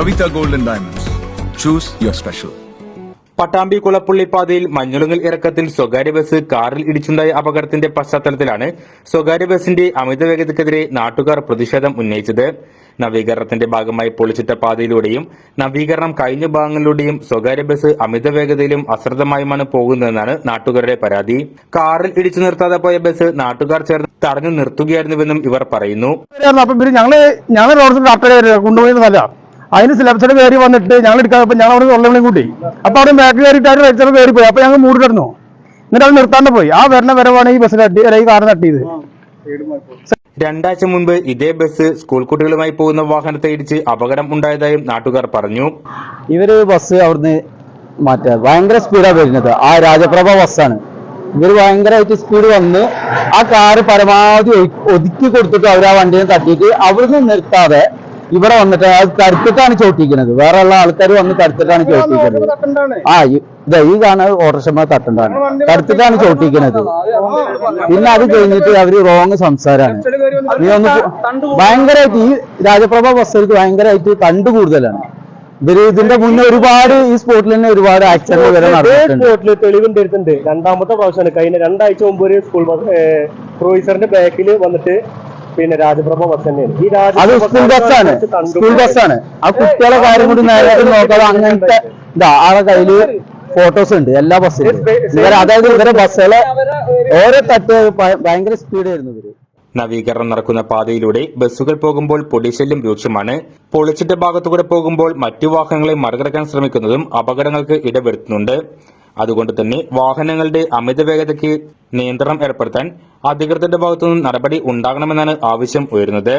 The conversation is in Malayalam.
Anita golden diamonds choose your special special. Pattambi കുളപ്പുള്ളിപ്പാതയിൽ മഞ്ഞുളങ്ങൽ മഞ്ഞുളുങ്ങൽ ഇറക്കത്തിൽ സ്വകാര്യ ബസ് കാറിൽ ഇടിച്ചുണ്ടായ അപകടത്തിന്റെ പശ്ചാത്തലത്തിലാണ് സ്വകാര്യ ബസിന്റെ അമിത വേഗതയ്ക്കെതിരെ നാട്ടുകാർ പ്രതിഷേധം ഉന്നയിച്ചത്. നവീകരണത്തിന്റെ ഭാഗമായി പൊളിച്ചിട്ട പാതയിലൂടെയും നവീകരണം കഴിഞ്ഞ ഭാഗങ്ങളിലൂടെയും സ്വകാര്യ ബസ് അമിത വേഗതയിലും അശ്രദ്ധമായുമാണ് പോകുന്നതെന്നാണ് നാട്ടുകാരുടെ പരാതി. കാറിൽ ഇടിച്ചു നിർത്താതെ പോയ ബസ് നാട്ടുകാർ ചേർന്ന് തടഞ്ഞു നിർത്തുകയായിരുന്നുവെന്നും ഇവർ പറയുന്നു. ഞങ്ങൾ റോഡ് കൊണ്ടുപോയിരുന്നല്ല അതിന് സിലബസിൽ കയറി വന്നിട്ട് ഞങ്ങൾ എടുക്കാതെ ഞങ്ങൾ അവിടെ തൊള്ളവിളിയും കൂട്ടി. അപ്പൊ അവിടെ ബാക്ക് കയറിയിട്ട് അവർ വെച്ചപ്പോൾ കയറി പോയി. അപ്പൊ ഞങ്ങൾ മൂടി കിടന്നു. എന്നിട്ട് അത് നിർത്താണ്ട് പോയി. ആ വരണ വരവാണ് ഈ ബസ് തട്ടി അല്ല ഈ കാറ് തട്ടിയത് രണ്ടാഴ്ച മുൻപ് ഇതേ ബസ് സ്കൂൾ കുട്ടികളുമായി പോകുന്ന വാഹനത്തെ ഇടിച്ച് അപകടം ഉണ്ടായതായും നാട്ടുകാർ പറഞ്ഞു. ഇവർ ബസ് അവിടുന്ന് മാറ്റാ ഭയങ്കര സ്പീഡാണ് വരുന്നത്. ആ രാജപ്രഭ ബസ്സാണ് ഇവർ ഭയങ്കരമായിട്ട് സ്പീഡ് വന്ന് ആ കാറ് പരമാവധി ഒതുക്കി കൊടുത്തിട്ട് അവർ ആ വണ്ടിയെ തട്ടിയിട്ട് അവിടുന്ന് നിർത്താതെ ഇവിടെ വന്നിട്ട് അത് കരുത്തിട്ടാണ് ചോട്ടിക്കുന്നത് വേറെ ഉള്ള ആൾക്കാർ വന്ന് കരുത്തിട്ടാണ് ചോട്ടിക്കുന്നത് ആ ഇതാ ഈ കാണുന്നത് ഓട്ടോഷമ്മ തട്ടുണ്ടാണ് തടുത്തിട്ടാണ് ചോട്ടിക്കുന്നത് പിന്നെ അത് കഴിഞ്ഞിട്ട് അവർ റോങ് സംസാരമാണ് നീ ഒന്ന് ഭയങ്കരമായിട്ട് ഈ രാജപ്രഭ ബസ്സുകൾക്ക് ഭയങ്കരമായിട്ട് കണ്ടു കൂടുതലാണ് ഇവർ ഇതിന്റെ മുന്നേ ഒരുപാട് ഈ സ്പോട്ടിൽ തന്നെ ഒരുപാട് ആക്സിഡന്റ് വരെ നടന്നിട്ടുണ്ട് സ്പോട്ടിൽ തെളിവുണ്ട് എടുത്തിട്ടുണ്ട് രണ്ടാമത്തെ പ്രാവശ്യമാണ് കഴിഞ്ഞ രണ്ടാഴ്ച മുമ്പ് ഒരു സ്കൂൾ ബസ് ക്രൂയിസറിന്റെ ബാക്കിൽ വന്നിട്ട് പിന്നെ രാജപ്രഭ ബസ് തന്നെയാണ്. ഈ അത് സ്കൂൾ ബസ്സാണ്. സ്കൂൾ ബസ്സാണ് ആ കുട്ടികളെ കാര്യം കൂടി നേരിട്ട് നോക്കാതെ അങ്ങനത്തെ ഇതാ ആളെ കയ്യിൽ ഫോട്ടോസ് ഉണ്ട്. എല്ലാ ബസ്സിലും ഇവർ അതായത് ഇവരെ ബസ്സുകളെ ഓരോ തട്ട് ഭയങ്കര സ്പീഡായിരുന്നു ഇവർ. നവീകരണം നടക്കുന്ന പാതയിലൂടെ ബസ്സുകൾ പോകുമ്പോൾ പൊടിശല്യം രൂക്ഷമാണ്. പൊളിച്ചിട്ട ഭാഗത്തുകൂടെ പോകുമ്പോൾ മറ്റു വാഹനങ്ങളെ മറികടക്കാൻ ശ്രമിക്കുന്നതും അപകടങ്ങൾക്ക് ഇടവരുത്തുന്നുണ്ട്. അതുകൊണ്ട് തന്നെ വാഹനങ്ങളുടെ അമിത വേഗതയ്ക്ക് നിയന്ത്രണം ഏർപ്പെടുത്താൻ അധികൃതരുടെ ഭാഗത്തുനിന്ന് നടപടി ഉണ്ടാകണമെന്നാണ് ആവശ്യം ഉയരുന്നത്.